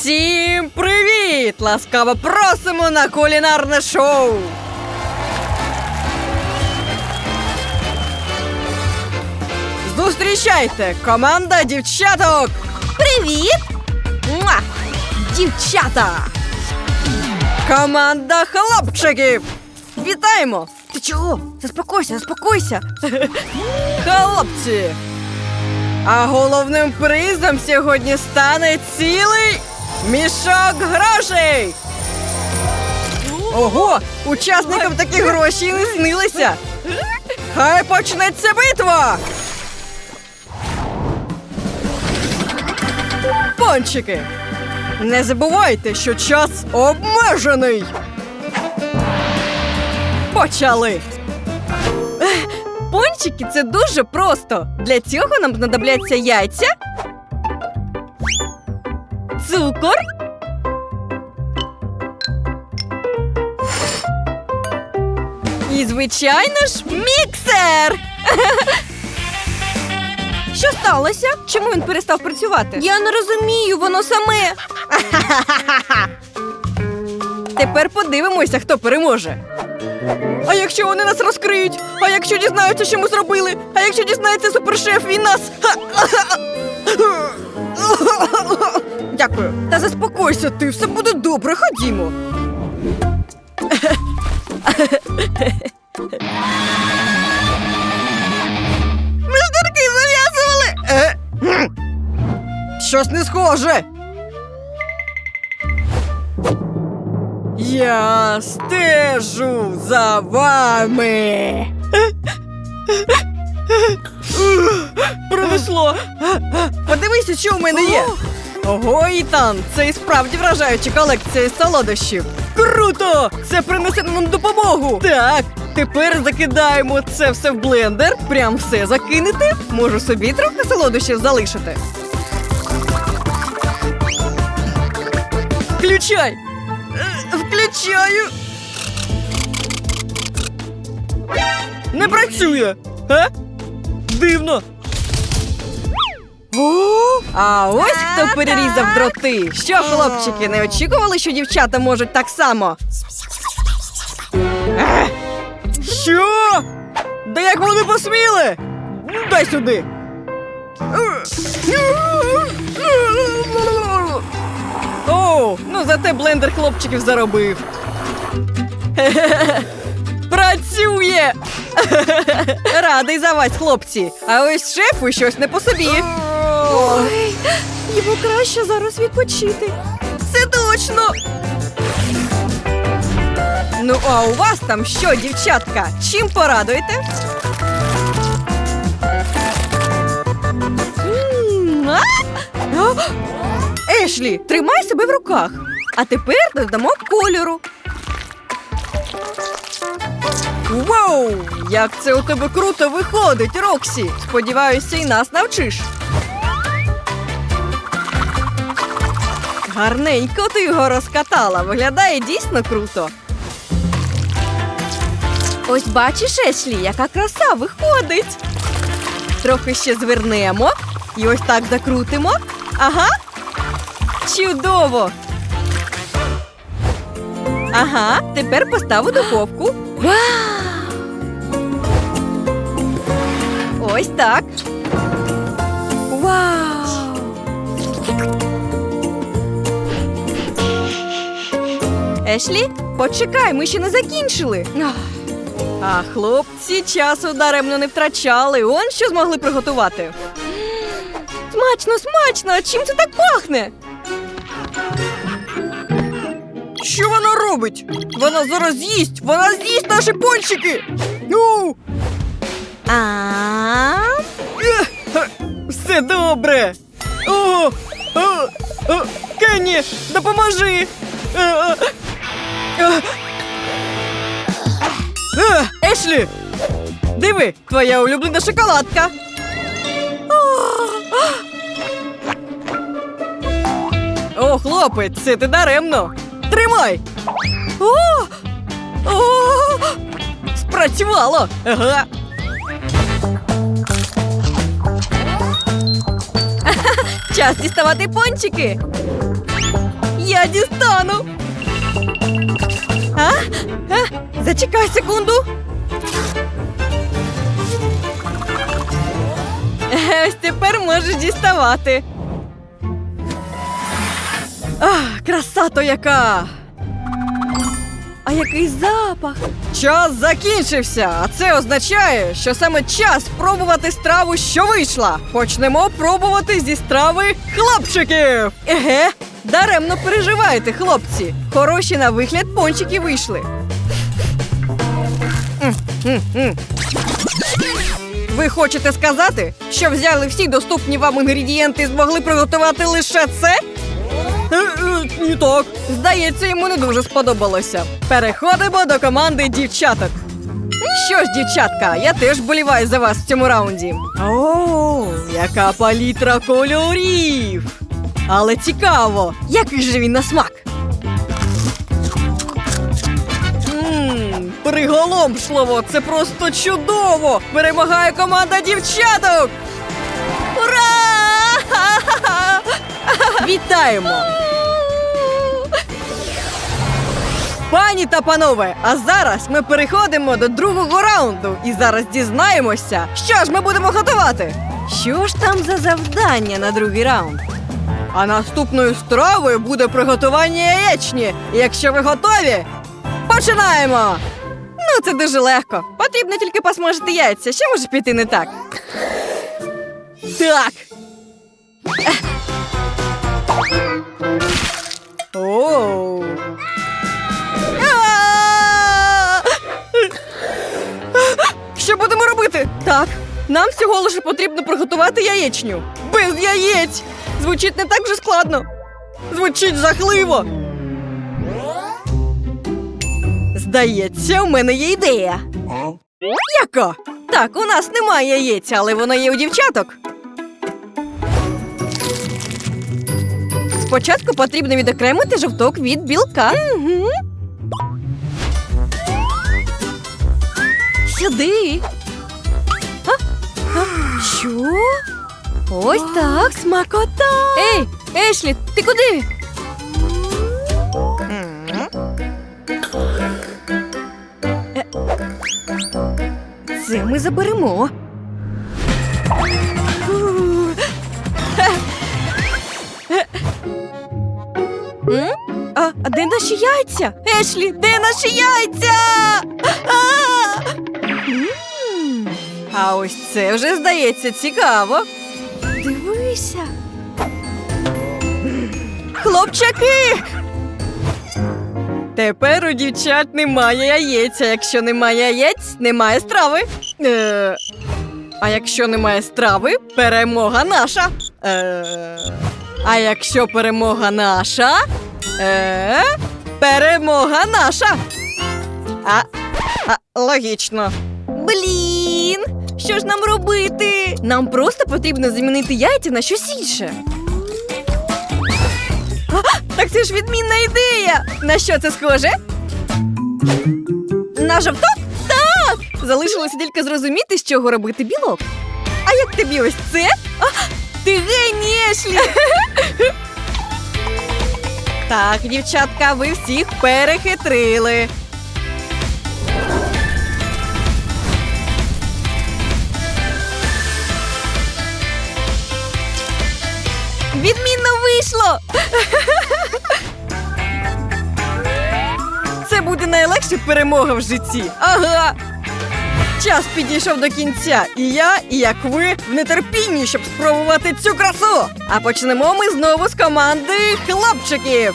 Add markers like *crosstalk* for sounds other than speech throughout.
Всім привіт! Ласкаво просимо на кулінарне шоу! Зустрічайте! Команда дівчаток! Привіт! Муа! Дівчата! Команда хлопчиків! Вітаємо! Ти чого? Заспокойся, заспокойся! *laughs* Хлопці! А головним призом сьогодні стане цілий мішок грошей. Ого! Учасникам такі гроші і не снилися. Хай почнеться битва. Пончики. Не забувайте, що час обмежений. Почали. Пончики це дуже просто. Для цього нам знадобляться яйця, цукор. І, звичайно ж, міксер. *laughs* Що сталося? Чому він перестав працювати? Я не розумію, воно саме. *laughs* Тепер подивимося, хто переможе. А якщо вони нас розкриють? А якщо дізнаються, що ми зробили? А якщо дізнається супершеф, він нас. *laughs* Дякую. Та заспокойся ти, все буде добре, ходімо. Ми ж дірки зав'язували. Е. Щось не схоже. Я стежу за вами. Пронесло. Подивися, що в мене є. Ого, Ітан, це і справді вражаюча колекція солодощів. Круто! Це принесе нам допомогу. Так, тепер закидаємо це все в блендер. Прям все закинете. Можу собі трохи солодощів залишити. Включай! Е, Включаю. Не працює. А? Дивно. А ось хто перерізав дроти. Що, хлопчики, не очікували, що дівчата можуть так само? Е, Що? Да як вони посміли? Дай сюди. О, ну зате блендер хлопчиків заробив. Працює! Радий за вас, хлопці. А ось шефу щось не по собі. Ой, йому краще зараз відпочити. Це точно. Ну, а у вас там що, дівчатка? Чим порадуєте? Ешлі, тримай себе в руках. А тепер додамо кольору. Вау! Як це у тебе круто виходить, Роксі! Сподіваюся, і нас навчиш. Гарненько ти його розкатала. Виглядає дійсно круто. Ось бачиш, Ешлі, яка краса виходить. Трохи ще звернемо і ось так закрутимо. Ага. Чудово! Ага, тепер постав у духовку. Ось так. Ешлі, почекай, ми ще не закінчили. А хлопці часу даремно не втрачали. Он що змогли приготувати. Смачно, смачно! А чим це так пахне? Що вона робить? Вона зараз з'їсть! Вона з'їсть наші пончики! Ну! А Все добре. О, Кенні, допоможи. Е, Ешлі! Диви, твоя улюблена шоколадка. О, хлопець, це ти даремно. Тримай. О! О! Спрацювало. Ага. Час діставати пончики. я дістану. А? А? Зачекай секунду. Е, Ось тепер можеш діставати. Ах, краса то яка! А який запах! Час закінчився, а це означає, що саме час пробувати страву, що вийшла. Почнемо пробувати зі страви хлопчиків. Еге, даремно переживаєте, хлопці. Хороші на вигляд пончики вийшли. Ви хочете сказати, що взяли всі доступні вам інгредієнти і змогли приготувати лише це? Е, е, Ні так. Здається, йому не дуже сподобалося. Переходимо до команди дівчаток. Що ж, дівчатка, я теж боліваю за вас в цьому раунді. О, яка палітра кольорів! Але цікаво, який же він на смак. Ммм, приголомшливо, це просто чудово! Перемагає команда дівчаток! Ура! *laughs* Вітаємо! Пані та панове, а зараз ми переходимо до другого раунду і зараз дізнаємося, що ж ми будемо готувати. Що ж там за завдання на другий раунд? А наступною стравою буде приготування яєчні. Якщо ви готові, починаємо! Ну, це дуже легко. Потрібно тільки посмажити яйця. Що може піти не так? Так. Оу. Що будемо робити? Так, нам всього лише потрібно приготувати яєчню. Без яєць! Звучить не так вже складно. Звучить жахливо. Здається, у мене є ідея. Яка? Так, у нас немає яєць, але воно є у дівчаток. Спочатку потрібно відокремити жовток від білка. Угу. Сюди. А? А? Що? Ось так, смакота. Ей, Ешлі, ти куди? Це ми заберемо. А, а де наші яйця? Ешлі, де наші яйця? А ось це вже здається цікаво. Хлопчаки! Тепер у дівчат немає яєць, а якщо немає яєць, немає страви. Е, а якщо немає страви, перемога наша. Е, а якщо перемога наша, е, перемога наша. А, а логічно. Блін, що ж нам робити? Нам просто потрібно замінити яйця на щось інше. Так це ж відмінна ідея! На що це схоже? На жовток? Так! Залишилося тільки зрозуміти, з чого робити білок. А як тобі ось це? А, ти геній, Ешлі! *laughs* Так, дівчатка, ви всіх перехитрили. Відмінно вийшло! Це буде найлегша перемога в житті. Ага. Час підійшов до кінця, і я, і як ви, в нетерпінні, щоб спробувати цю красу. А почнемо ми знову з команди хлопчиків.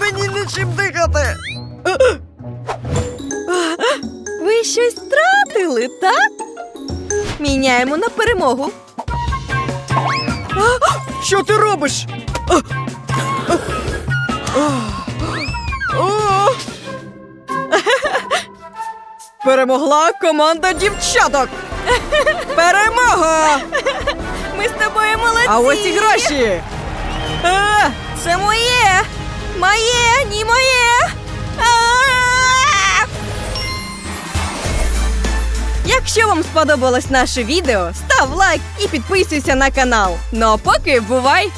Мені нічим дихати. Ви щось втратили, так? Міняємо на перемогу. Що ти робиш? Перемогла команда дівчаток. Перемога! Ми з тобою молодці! А ось і гроші. Це моє! Моє, ні моє! Якщо вам сподобалось наше відео, став лайк і підписуйся на канал. Ну а поки бувай!